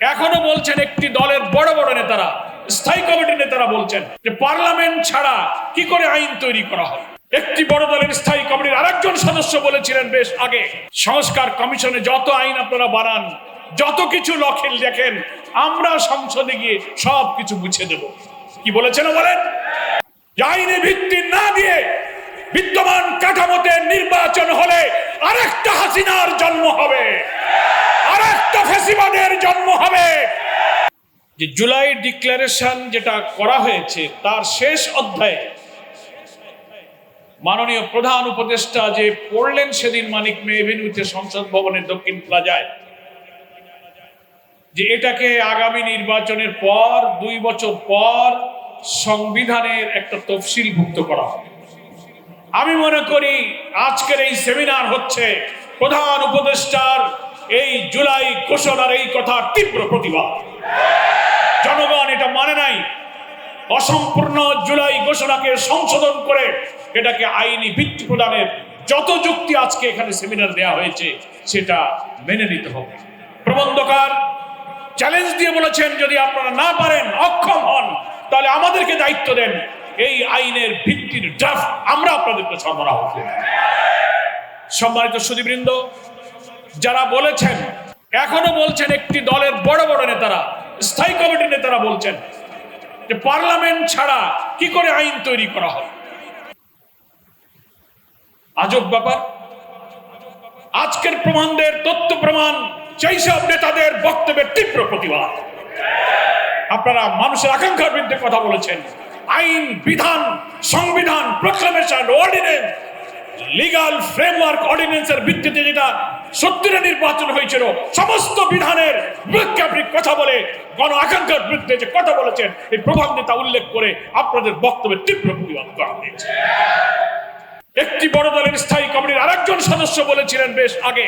এখনও বলছেন একটি দলের বড় বড় নেতারা, স্থায়ী কমিটির নেতারা বলছেন যে পার্লামেন্ট ছাড়া কি করে আইন তৈরি করা হয়? একটি বড় দলের স্থায়ী কমিটির আরেকজন সদস্য বলেছিলেন বেশ আগে, সংস্কার কমিশনে যত আইন আপনারা বানান, যত কিছু লক্ষেল দেখেন, আমরা সংসদে গিয়ে সব কিছু মুছে দেব। কি বলেছেন বলেন? আইনে ভিত্তি না দিয়ে বিদ্যমান কাঠামোতে নির্বাচন হলে আরেকটা হাসিনার জন্ম হবে। ফেসিবাদের জন্ম হবে। যে জুলাই ডিক্লারেশন যেটা করা হয়েছে, তার শেষ অধ্যায়ে মাননীয় প্রধান উপদেষ্টা যে পড়লেন সেদিন মানিক মে সংসদ ভবনের দক্ষিণ প্লাজায়, যে এটাকে আগামী নির্বাচনের পর, দুই বছর পর সংবিধানের একটা তফসিলভুক্ত করা হবে। আমি মনে করি আজকের এই সেমিনার হচ্ছে প্রধান উপদেষ্টার এই জুলাই ঘোষণার এই কথা তীব্র প্রতিবাদ। জনগণ এটা মানে নাই। অসম্পূর্ণ জুলাই ঘোষণাকে সংশোধন করে এটাকে আইনি ভিত্তি প্রদানের যত যুক্তি আজকে এখানে সেমিনার দেওয়া হয়েছে, সেটা মেনে নিতে হবে। প্রবন্ধকার চ্যালেঞ্জ দিয়ে বলেছেন, যদি আপনারা না পারেন, অক্ষম হন, তাহলে আমাদেরকে দায়িত্ব দেন। এই আইনের ভিত্তির ড্রাফট আমরা আপনাদেরকে সরবরাহ করব। সম্মানিত সুদীবৃন্দ যারা বলেছেন, এখনও বলছেন একটি দলের বড় বড় নেতারা, স্থায়ী কমিটির নেতারা বলছেন যে পার্লামেন্ট ছাড়া কি করে আইন তৈরি করা হয়? আজব ব্যাপার। আজকের প্রমাণদের তথ্য প্রমাণ সেই সব নেতাদের বক্তব্যের তীব্র প্রতিবাদ। আপনারা মানুষের আকাঙ্ক্ষার বিরুদ্ধে কথা বলেছেন। আইন, বিধান, সংবিধান প্রক্লামেশন অর্ডিনেন্স লিগাল ফ্রেমওয়ার্ক অর্ডিনেন্সের ভিত্তিতে যেটা সত্তরের নির্বাচন হয়েছিল। সমস্ত বিধানের বিরুদ্ধে আপনি কথা বলে, গণ আকাঙ্ক্ষার বিরুদ্ধে যে কথা বলেছেন, এই প্রভাব নেতা উল্লেখ করে আপনাদের বক্তব্যের তীব্র প্রতিবাদ করা হয়েছে। একটি বড় দলের স্থায়ী কমিটির আরেকজন সদস্য বলেছিলেন বেশ আগে,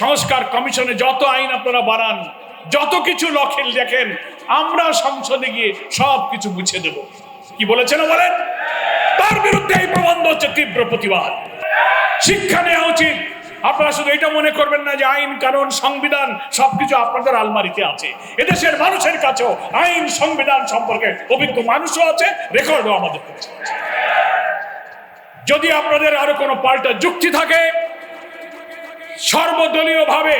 সংস্কার কমিশনে যত আইন আপনারা বানান, যত কিছু লক্ষেল দেখেন, আমরা সংসদে গিয়ে সব কিছু মুছে দেব। কি বলেছেন বলেন? তার বিরুদ্ধে এই প্রবন্ধ হচ্ছে তীব্র প্রতিবাদ। শিক্ষা নেওয়া উচিত আপনারা শুধু এটা মনে করবেন না যে আইন, কানুন, সংবিধান সবকিছু আপনাদের আলমারিতে আছে। এদেশের মানুষের কাছেও আইন, সংবিধান সম্পর্কে অভিজ্ঞ মানুষও আছে, রেকর্ডও আমাদের কাছে যদি আপনাদের আরও কোনো পাল্টা যুক্তি থাকে সর্বদলীয় ভাবে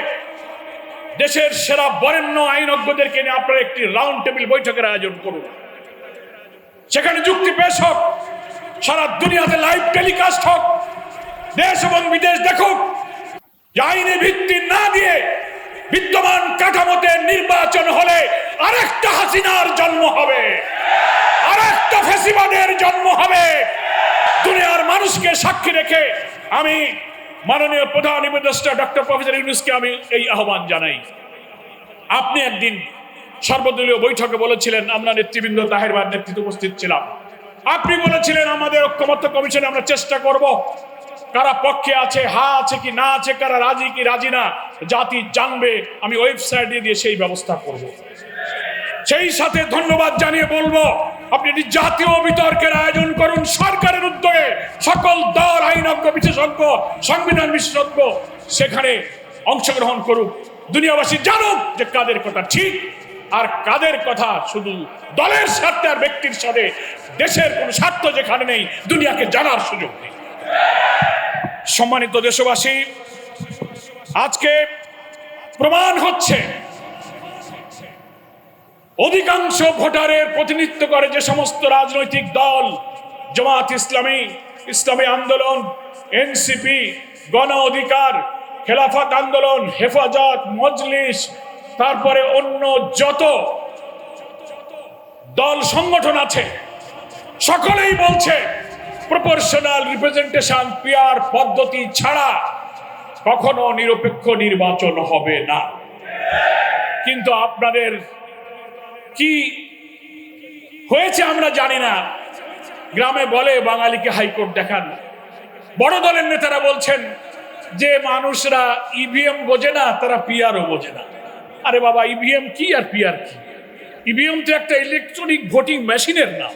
দেশের সেরা বরেণ্য আইনজ্ঞদেরকে নিয়ে আপনারা একটি রাউন্ড টেবিল বৈঠকের আয়োজন করুন। সেখানে যুক্তি পেশ হোক, সারা দুনিয়াতে লাইভ টেলিকাস্ট হোক, দেশ এবং বিদেশ দেখুক আইনে ভিত্তি না দিয়ে বিদ্যমান কাঠামোতে নির্বাচন হলে আরেকটা হাসিনার জন্ম হবে। আরেকটা ফেসিবাদের জন্ম হবে। দুনিয়ার মানুষকে সাক্ষী রেখে আমি মাননীয় প্রধান উপদেষ্টা ডক্টর প্রফেসর ইউনুসকে আমি এই আহ্বান জানাই। আপনি একদিন সর্বদলীয় বৈঠকে বলেছিলেন, আমরা নেতৃবৃন্দ তাহের বার নেতৃত্বে উপস্থিত ছিলাম। আপনি বলেছিলেন, আমাদের ঐক্যমত্য কমিশনে আমরা চেষ্টা করব। কারা পক্ষে আছে, হা আছে কি না আছে, কারা রাজি কি রাজি না, জাতি জানবে, আমি ওয়েবসাইট দিয়ে সেই ব্যবস্থা করব। সেই সাথে ধন্যবাদ জানিয়ে বলব, আপনি জাতীয় বিতর্কের আয়োজন করুন সরকারের উদ্যোগে, সকল দল, আইনজ্ঞ, বিশেষজ্ঞ, সংবিধান বিশেষজ্ঞ, সেখানে অংশগ্রহণ করুক। দুনিয়াবাসী জানুক যে কাদের কথা ঠিক, আর কাদের কথা শুধু দলের স্বার্থে আর ব্যক্তির সাথে, দেশের কোনো স্বার্থ যেখানে নেই, দুনিয়াকে জানার সুযোগ নেই। সম্মানিত দেশবাসী, আজকে প্রমাণ হচ্ছে অধিকাংশ ভোটারের প্রতিনিধিত্ব করে যে সমস্ত রাজনৈতিক দল জামাত ইসলামী ইসলামী আন্দোলন, এনসিপি, গণ অধিকার, খেলাফত আন্দোলন, হেফাজত, মজলিস, তারপরে অন্য যত দল সংগঠন আছে, সকলেই বলছে প্রপোর্শনাল রিপ্রেজেন্টেশন পিয়ার পদ্ধতি ছাড়া কখনো নিরপেক্ষ নির্বাচন হবে না। কিন্তু আপনাদের কি হয়েছে আমরা জানি না। গ্রামে বলে বাঙালিকে হাইকোর্ট দেখান। বড় দলের নেতারা বলছেন যে মানুষরা ইভিএম বোঝে না, তারা পিআরও বোঝে না। আরে বাবা ইভিএম কি আর পিআর কি? ইভিএম তো একটা ইলেকট্রনিক ভোটিং মেশিনের নাম।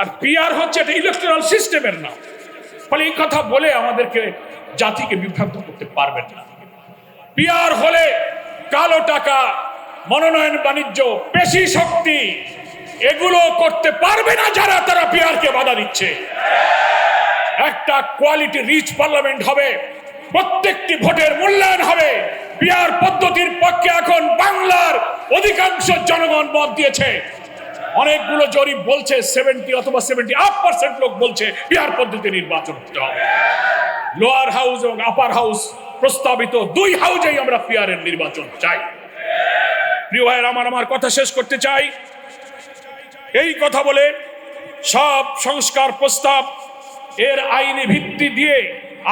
আর পিআর হচ্ছে এটা ইলেকট্রাল সিস্টেমের নাম। ফলে এই কথা বলে আমাদেরকে জাতিকে বিভ্রান্ত করতে পারবেন না। পিআর হলে কালো টাকা, মনোনয়ন, বাণিজ্য, পেশি শক্তি, এগুলো করতে পারবে না যারা, তারা পিয়ারকে বাধা দিচ্ছে। একটা কোয়ালিটি রিচ পার্লামেন্ট হবে, প্রত্যেকটি ভোটের মূল্যায়ন হবে। পিয়ার পদ্ধতির পক্ষে এখন বাংলার অধিকাংশ জনগণ মত দিয়েছে। অনেকগুলো জরিপ বলছে সেভেন্টি অথবা সেভেন্টি আপ পার্সেন্ট লোক বলছে পিয়ার পদ্ধতি নির্বাচন হতে হবে। লোয়ার হাউস এবং আপার হাউস প্রস্তাবিত দুই হাউজেই আমরা পিয়ারের নির্বাচন চাই। প্রিয় ভাইয়ের, আমার আমার কথা শেষ করতে চাই। এই কথা বলে সব সংস্কার প্রস্তাব এর আইনি ভিত্তি দিয়ে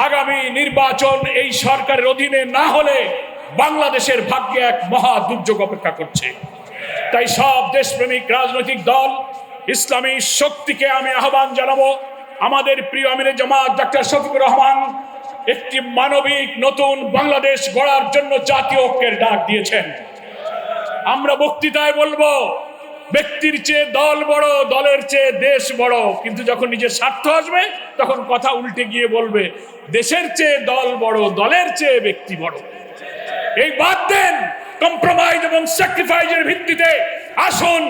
আগামী নির্বাচন এই সরকারের অধীনে না হলে বাংলাদেশের ভাগ্যে এক মহা দুর্যোগ অপেক্ষা করছে। তাই সব দেশপ্রেমিক রাজনৈতিক দল, ইসলামী শক্তিকে আমি আহ্বান জানাব। আমাদের প্রিয় আমিরে জামাত ডাক্তার শফিকুর রহমান একটি মানবিক নতুন বাংলাদেশ গড়ার জন্য জাতীয় ঐক্যের ডাক দিয়েছেন। আমরা বক্তৃতায় বলব, ব্যক্তির চেয়ে দল বড়, দলের চেয়ে দেশ বড়। কিন্তু যখন নিজের স্বার্থ আসবে, তখন কথা উল্টে গিয়ে বলবে, দেশের চেয়ে দল বড়, দলের চেয়ে ব্যক্তি বড়। এই বাদ দেন। কম্প্রোমাইজ এবং স্যাক্রিফাইজের ভিত্তিতে আসুন,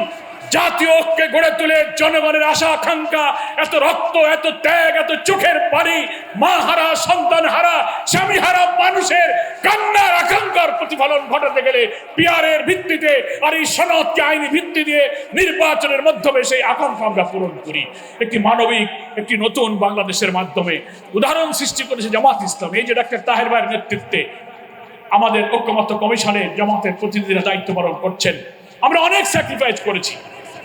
জাতীয় ঐক্যে গড়ে তুলে জনগণের আশা, আকাঙ্ক্ষা, এত রক্ত, এত ত্যাগ, এত চোখের পানি মা হারা সন্তান হারা স্বামী হারা মানুষের কান্নার, আকাঙ্ক্ষার প্রতিফলন ঘটাতে গেলে পিয়ারের ভিত্তিতে আর এই সনদকে আইনি ভিত্তি দিয়ে নির্বাচনের মাধ্যমে সেই আকাঙ্ক্ষা আমরা পূরণ করি। একটি মানবিক, একটি নতুন বাংলাদেশের মাধ্যমে উদাহরণ সৃষ্টি করেছে জামাত ইসলাম। এই যে ডাক্তার তাহের ভাইয়ের নেতৃত্বে আমাদের ঐক্যমত্য কমিশনে জামাতের প্রতিনিধিরা দায়িত্ব পালন করছেন। আমরা অনেক স্যাক্রিফাইস করেছি।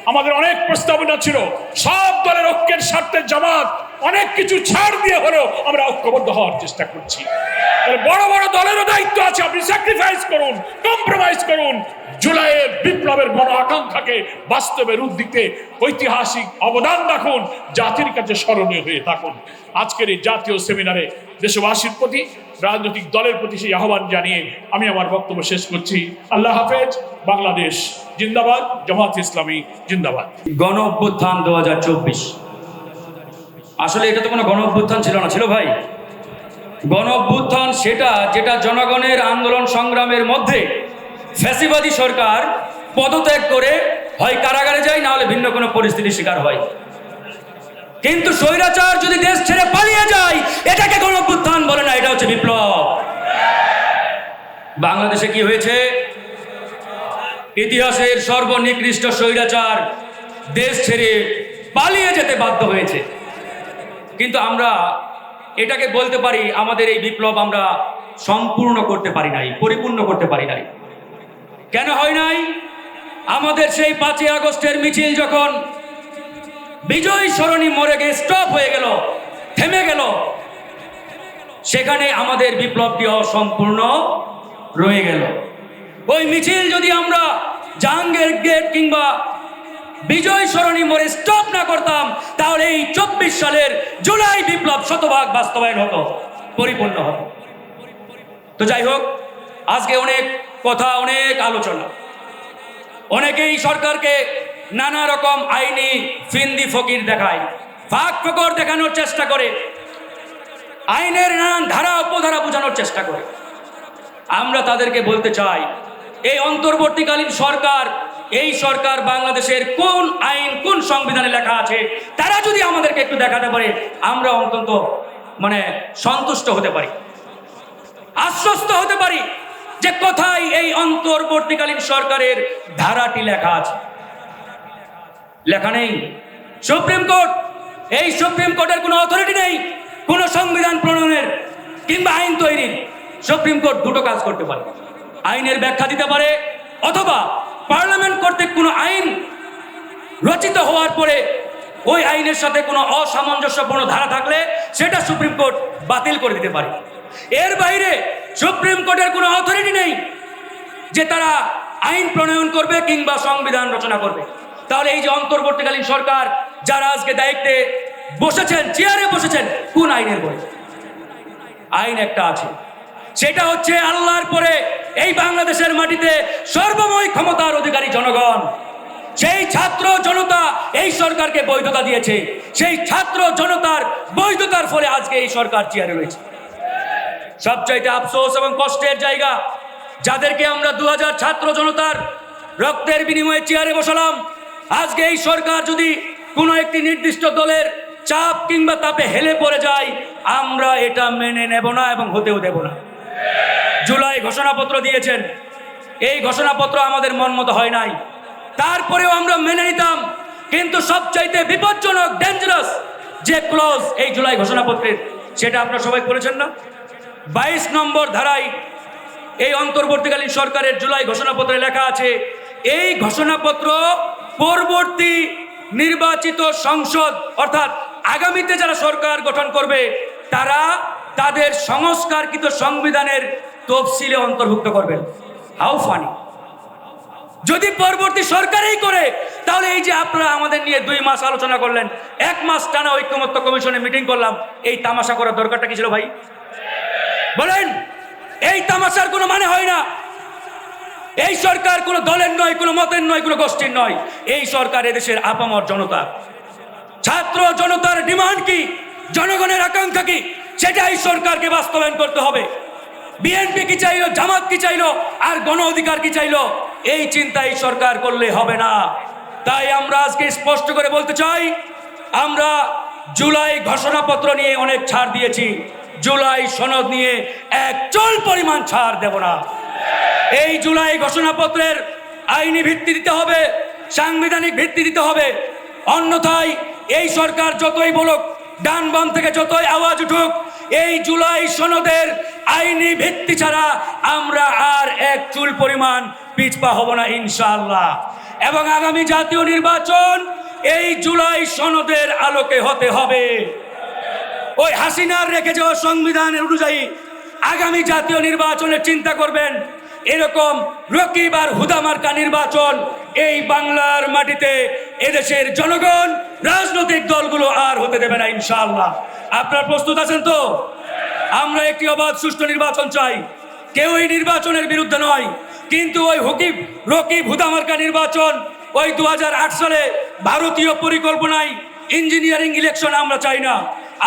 আমাদের অনেক প্রস্তাবনা ছিল, সব দলের ঐক্যের স্বার্থে জামাত অনেক কিছু ছাড় দিয়ে হলেও আমরা ঐক্যবদ্ধ হওয়ার চেষ্টা করছি। বড় বড় দলেরও দায়িত্ব আছে, আপনি স্যাক্রিফাইস করুন কম্প্রোমাইজ করুন। জুলাইয়ের বিপ্লবের গণ আকাঙ্ক্ষাকে বাস্তবে রূপ দিতে ঐতিহাসিক অবদান রাখুন, জাতির কাছে স্মরণীয় হয়ে থাকুন। আজকের এই জাতীয় সেমিনারে দেশবাসীর প্রতি, রাজনৈতিক দলের প্রতি সেই আহ্বান জানিয়ে আমি আমার বক্তব্য শেষ করছি। আল্লাহ হাফেজ, বাংলাদেশ জিন্দাবাদ জামাত ইসলামী জিন্দাবাদ। গণ অভ্যুত্থান দু আসলে এটা তো কোনো গণ অভ্যুত্থান ছিল না, ছিল ভাই। গণ অভ্যুত্থান সেটা যেটা জনগণের আন্দোলন সংগ্রামের মধ্যে ফ্যাসিবাদী সরকার পদত্যাগ করে, হয় কারাগারে যায়, না হলে ভিন্ন কোনো পরিস্থিতির শিকার হয়। কিন্তু স্বৈরাচার যদি দেশ ছেড়ে পালিয়ে যায়, এটাকে গণ অভ্যুত্থান বলে না, এটা হচ্ছে বিপ্লব। বাংলাদেশে কি হয়েছে? ইতিহাসের সর্বনিকৃষ্ট স্বৈরাচার দেশ ছেড়ে পালিয়ে যেতে বাধ্য হয়েছে। কিন্তু আমরা এটাকে বলতে পারি, আমাদের এই বিপ্লব আমরা সম্পূর্ণ করতে পারি নাই, পরিপূর্ণ করতে পারি নাই। কেন হয় নাই? আমাদের সেই পাঁচই আগস্টের মিছিল যখন বিজয় সরণী মরে গিয়ে স্টপ হয়ে গেল, থেমে গেল, সেখানে আমাদের বিপ্লবটি অসম্পূর্ণ রয়ে গেল। ওই মিছিল যদি আমরা জাহাঙ্গীর গেট কিংবা বিজয় সরণি মোড়ে স্টপ না করতাম, তাহলে এই চব্বিশ সালের জুলাই বিপ্লব শতভাগ বাস্তবায়ন হতো, পরিপূর্ণ হতো। তো যাই হোক, আজকে অনেক কথা, অনেক আলোচনা। অনেকেই সরকারকে নানা রকম আইনি ফিন্দি ফকির দেখায়, ফাঁক ফকর দেখানোর চেষ্টা করে, আইনের নানান ধারা, উপধারা বোঝানোর চেষ্টা করে। আমরা তাদেরকে বলতে চাই, এই অন্তর্বর্তীকালীন সরকার এই সরকার বাংলাদেশের কোন আইন, কোন সংবিধানে লেখা আছে, তারা যদি আমাদেরকে একটু দেখাতে পারে, আমরা অন্তত মানে সন্তুষ্ট হতে পারি। আশ্বস্ত হতে পারি যে কোথায় এই অন্তর্বর্তীকালীন সরকারের ধারাটি লেখা আছে। লেখা নেই। সুপ্রিম কোর্ট, এই সুপ্রিম কোর্টের কোনো অথরিটি নেই, কোনো সংবিধান প্রণয়নের, কিংবা আইন তৈরির। সুপ্রিম কোর্ট দুটো কাজ করতে পারে। আইনের ব্যাখ্যা দিতে পারে, অথবা পার্লামেন্ট কর্তৃক কোনো আইন রচিত হওয়ার পরে ওই আইনের সাথে কোনো অসামঞ্জস্যপূর্ণ ধারা থাকলে সেটা সুপ্রিম কোর্ট বাতিল করে দিতে পারে। এর বাইরে সুপ্রিম কোর্টের কোনো অথরিটি নেই যে তারা আইন প্রণয়ন করবে কিংবা সংবিধান রচনা করবে। তাহলে এই যে অন্তর্বর্তীকালীন সরকার যারা আজকে দায়িত্বে বসেছেন, চেয়ারে বসেছেন, কোন আইনের বই আইন একটা আছে। সেটা হচ্ছে আল্লাহর পরে এই বাংলাদেশের মাটিতে সর্বময় ক্ষমতার অধিকারী জনগণ, সেই ছাত্র জনতা এই সরকারকে বৈধতা দিয়েছে, সেই ছাত্র জনতার বৈধতার ফলে আজকে এই সরকার চেয়ারে রয়েছে। সবচাইতে আফসোস এবং কষ্টের জায়গা, যাদেরকে আমরা দু ছাত্র জনতার রক্তের বিনিময়ে চেয়ারে বসালাম, আজকে এই সরকার যদি কোনো একটি নির্দিষ্ট দলের চাপ কিংবা তাপে হেলে পড়ে যায়, আমরা এটা মেনে নেব না এবং হতেও দেব না। জুলাই ঘোষণাপত্র দিয়েছেন। এই ঘোষণাপত্র আমাদের মন মতো হয় নাই। তারপরেও আমরা মেনে নিতাম, কিন্তু সবচাইতে বিপজ্জনক ডেঞ্জারাস যে ক্লজ এই জুলাই ঘোষণাপত্রের, সেটা আপনারা সবাই করেছেন না? বাইশ নম্বর ধারায় এই অন্তর্বর্তীকালীন সরকারের জুলাই ঘোষণাপত্রে লেখা আছে, এই ঘোষণাপত্র পরবর্তী নির্বাচিত সংসদ, অর্থাৎ আগামীতে যারা সরকার গঠন করবে, তারা তাদের সংস্কারকৃত সংবিধানের তফসিলে অন্তর্ভুক্ত করবেন। How funny. যদি পরবর্তী সরকারই করে, তাহলে এই যে আপনারা আমাদের নিয়ে দুই মাস আলোচনা করলেন, এক মাস টানা ঐক্যমত্য কমিশনে মিটিং করলাম, এই তামাশা করার দরকারটা কি ছিল ভাই? বলেন, এই তামাশার কোনো মানে হয় না। এই সরকার কোনো দলের নয়, কোনো মতের নয়, কোনো গোষ্ঠীর নয়। এই সরকার এদেশের আপামর জনতা। ছাত্র জনতার ডিমান্ড কি? জনগণের আকাঙ্ক্ষা কি? সেটা এই সরকারকে বাস্তবায়ন করতে হবে। বিএনপি কি চাইলো, জামাত কি চাইলো, আর গণ অধিকার কি চাইলো, এই চিন্তা এই সরকার করলে হবে না। তাই আমরা আজকে স্পষ্ট করে বলতে চাই, আমরা জুলাই ঘোষণাপত্র নিয়ে অনেক ছাড় দিয়েছি। জুলাই সনদ নিয়ে এক চল পরিমাণ ছাড় দেব না। এই জুলাই ঘোষণাপত্রের আইনি ভিত্তি দিতে হবে, সাংবিধানিক ভিত্তি দিতে হবে। অন্যথায় এই সরকার যতই বলুক, ডান বাম থেকে যতই আওয়াজ উঠুক এই জুলাই সনদের আইনি ভিত্তি ছাড়া আমরা আর এক চুল পরিমাণ পিছপা হব না, ইনশাআল্লাহ। এবং আগামী জাতীয় নির্বাচন এই জুলাই সনদের আলোকে হতে হবে। ওই হাসিনার রেখে যাওয়া সংবিধানের অনুযায়ী আগামী জাতীয় নির্বাচনের চিন্তা করবেন, এরকম রকিব আর হুদামার্কা নির্বাচন এই বাংলার মাটিতে এদেশের জনগণ, রাজনৈতিক দলগুলো ইনশাআল্লাহ। আপনারা প্রস্তুত আছেন তো? আমরা একটি অবাধ সুষ্ঠু নির্বাচন চাই। কেউ এই নির্বাচনের বিরুদ্ধে নয়। কিন্তু ওই হকিব রকিব হুদামার্কা নির্বাচন, ওই দু সালে ভারতীয় পরিকল্পনায় ইঞ্জিনিয়ারিং ইলেকশন আমরা চাই না।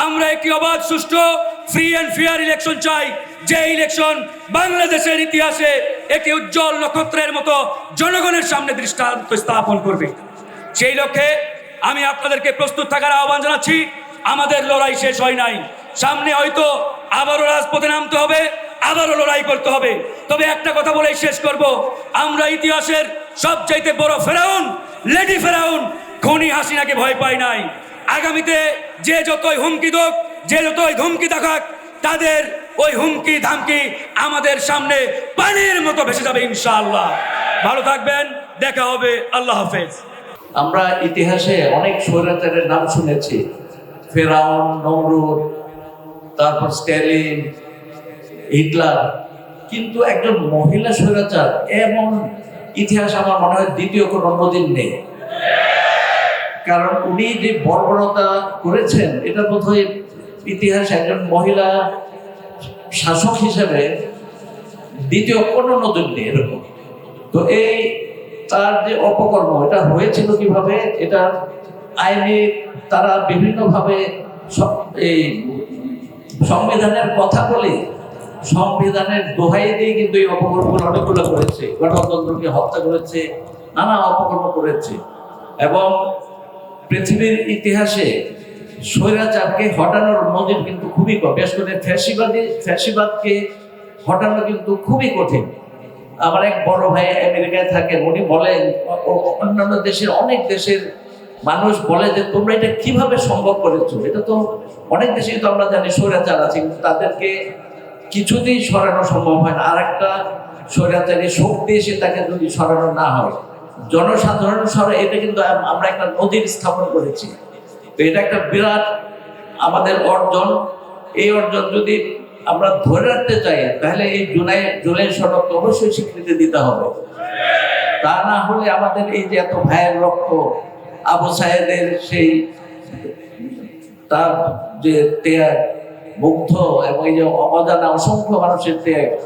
আমরা একটি অবাধ, সুষ্ঠু ফ্রি অ্যান্ড ফেয়ার ইলেকশন চাই। যে ইলেকশন বাংলাদেশের ইতিহাসে একটি উজ্জ্বল নক্ষত্রের মতো জনগণের সামনে দৃষ্টান্ত স্থাপন করবে। সেই লক্ষ্যে আমি আপনাদেরকে প্রস্তুত থাকার আহ্বান জানাচ্ছি। আমাদের লড়াই শেষ হয় নাই। সামনে হয়তো আবারও রাজপথে নামতে হবে, আবারও লড়াই করতে হবে। তবে একটা কথা বলেই শেষ করব। আমরা ইতিহাসের সবচাইতে বড় ফেরাউন, লেডি ফেরাউন, খনি হাসিনাকে ভয় পাই নাই। আগামীতে যে যতই হুমকি দোক, যে যতই ধুমকি দেখাক, তাদের ওই হুমকি ধামকি আমাদের সামনে পানির মতো ভেসে যাবে ইনশাআল্লাহ। ভালো থাকবেন, দেখা হবে, আল্লাহ হাফেজ। আমরা ইতিহাসে অনেক স্বৈরাচারের নাম শুনেছি। ফেরাউন, নমরুদ, তারপর স্ট্যালিন হিটলার। কিন্তু একজন মহিলা স্বৈরাচার, এমন ইতিহাস আমার মনে হয় দ্বিতীয় কোনো অন্যদিন নেই। কারণ উনি যে বর্বরতা করেছেন, এটা বোধহয় ইতিহাস একজন মহিলা শাসক হিসেবে দ্বিতীয় কোনো নতুন নেই এরকম। তো এই তার যে অপকর্ম, এটা হয়েছিল কীভাবে? এটা আইনে তারা বিভিন্নভাবে এই সংবিধানের কথা বলে সংবিধানের দোহাই দিয়ে কিন্তু এই অপকর্মগুলো অনেকগুলো করেছে, গণতন্ত্রকে হত্যা করেছে, নানা অপকর্ম করেছে এবং পৃথিবীর ইতিহাসে স্বৈরাচারকে হটানোর নজির কিন্তু খুবই কম। বিশেষ করে ফ্যাসিবাদী ফ্যাসিবাদকে হটানো কিন্তু খুবই কঠিন। আমার এক বড় ভাই আমেরিকায় থাকেন, উনি বলেন অন্যান্য দেশের, অনেক দেশের মানুষ বলে যে, তোমরা এটা কীভাবে সম্ভব করেছ? এটা তো অনেক দেশেই তো আমরা জানি, স্বৈরাচার আছে, কিন্তু তাদেরকে কিছুতেই সরানো সম্ভব হয় না। আর একটা স্বৈরাচারী শক্তি এসে তাকে যদি সরানো না হয়, জনসাধারণ সরা, এটা কিন্তু আমরা একটা নদীর স্থাপন করেছি। তো এটা একটা বিরাট আমাদের অর্জন। এই অর্জন যদি আমরা ধরে রাখতে চাই, তাহলে এই জুলাই জুলাই সড়ককে অবশ্যই স্বীকৃতি দিতে হবে। তা না হলে আমাদের এই যে এত ভাইয়ের রক্ত আবু সাহেদের সেই, তার যে ত্যাগ, মুগ্ধ এবং এই যে অজানা অসংখ্য মানুষের ত্যাগ,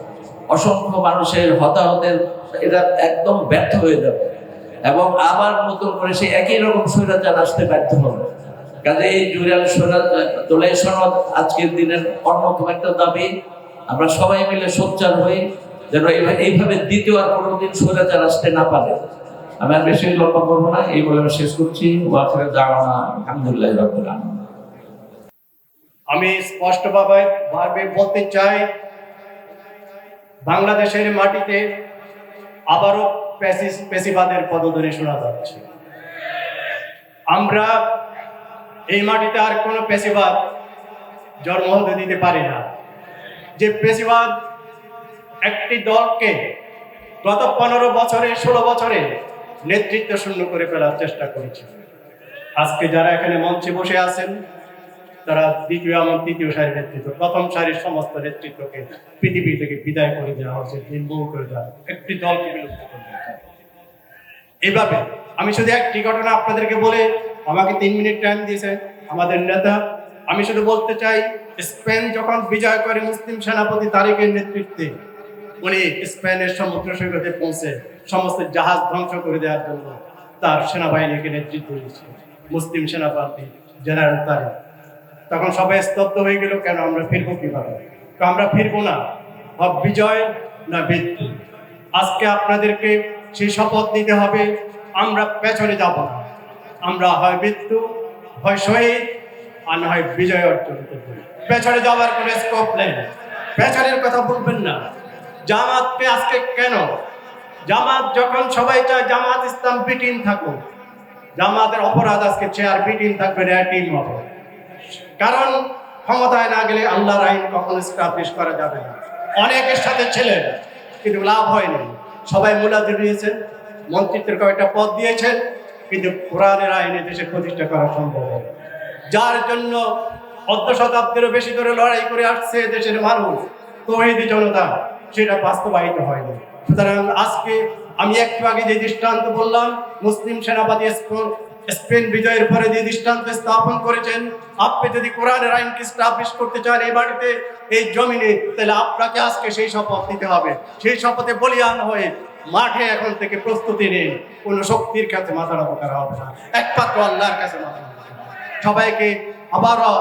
অসংখ্য মানুষের হতাহতের, এটা একদম ব্যর্থ হয়ে যাবে। এবং আবার নতুন করে সেই একই রকম স্বৈরাচার আসতে ব্যর্থ হবে। কাজে এই জুড়াল দোলাই সনদ আজকের দিনের অন্যতম একটা দাবি। আমরা সবাই মিলে সোচ্চার হই যেন এইভাবে- দ্বিতীয় আর কোনোদিন স্বৈরাচার আসতে না পারে। আমি আর বেশি লম্বা করব না, এই বলে আমি শেষ করছি। আলহামদুলিল্লাহ আমি স্পষ্টভাবে ভাবে বলতে চাই, বাংলাদেশের মাটিতে আবারও পেশিবাদের পদধ্বনি শোনা যাচ্ছে। আমরা এই মাটিতে আর কোনো পেশিবাদ জন্ম হতে দিতে পারি না। যে পেশিবাদ একটি দলকে গত পনেরো বছরে, ষোলো বছরে নেতৃত্ব শূন্য করে ফেলার চেষ্টা করেছে আজকে যারা এখানে মঞ্চে বসে আছেন, তারা দ্বিতীয় এবং তৃতীয় সারির নেতৃত্ব, প্রথম সারির সমস্ত নেতৃত্বকে পৃথিবী থেকে বিদায় করে দেওয়া হচ্ছে নির্মূল করে দেওয়া একটি দলকে বিলুপ্ত করে দেওয়া। এইভাবে আমি শুধু একটি ঘটনা আপনাদেরকে বলে, আমাকে তিন মিনিট টাইম দিয়েছে আমাদের নেতা, আমি শুধু বলতে চাই, স্পেন যখন বিজয় করে মুসলিম সেনাপতি তারিকের নেতৃত্বে উনি স্পেনের সমুদ্র সৈকতে পৌঁছে সমস্ত জাহাজ ধ্বংস করে দেওয়ার জন্য তার সেনাবাহিনীকে নেতৃত্ব দিয়েছে। মুসলিম সেনাপতি জেনারেল তারিক। তখন সবাই স্তব্ধ হয়ে গেল, কেন আমরা ফিরবো কীভাবে? তো আমরা ফিরবো না হয় বিজয় না মৃত্যু? আজকে আপনাদেরকে সেই শপথ নিতে হবে, আমরা পেছনে যাব না। আমরা হয় মৃত্যু, হয় শহীদ, আর না হয় বিজয় অর্জন করব। পেছনে যাওয়ার কোনো স্কোপ নেই। পেছনের কথা বলবেন না। জামাতকে আজকে কেন? জামাত যখন সবাই চায় জামাত ইসলাম বিটিন থাকুক, জামাতের অপরাধ আজকে চেয়ার বিটিন থাকবে না টিম হবে। কারণ ক্ষমতায় না গেলে আল্লাহর আইন কখনো স্টাবলিশ করা যাবে না। অনেকের সাথে ছিলেন কিন্তু লাভ হয়নি। সবাই মুলাদি দিয়েছেন মন্ত্রিত্বের কয়েকটা পদ দিয়েছেন, কিন্তু কোরআনের আইনে দেশে প্রতিষ্ঠা করা সম্ভব যার জন্য অর্ধ শতাব্দীরও বেশি করে লড়াই করে আসছে দেশের মানুষ, তহিদি জনতা। সেটা বাস্তবায়িত হয়নি। সুতরাং আজকে আমি একটু আগে যে দৃষ্টান্ত বললাম, মুসলিম সেনাপতি স্পেন বিজয়ের পরে যে দৃষ্টান্ত স্থাপন করেছেন, আপনি যদি কোরআনের আইনকে স্টাবলিশ করতে চান এই বাড়িতে, এই জমিনে, তাহলে আপনাকে আজকে সেই শপথ নিতে হবে। সেই শপথে বলিয়ান হয়ে মাঠে এখন থেকে প্রস্তুতি নেই কোনো শক্তির কাছে মাথা নত করা হবে না। একমাত্র আল্লাহর কাছে মাথা। সবাইকে আবারও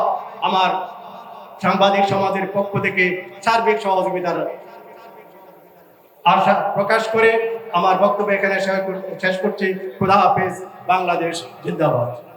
আমার সাংবাদিক সমাজের পক্ষ থেকে সার্বিক সহযোগিতার আশা প্রকাশ করে আমার বক্তব্য এখানে শেষ কর- শেষ করছি। খুদা হাফেজ বাংলাদেশ জিন্দাবাদ।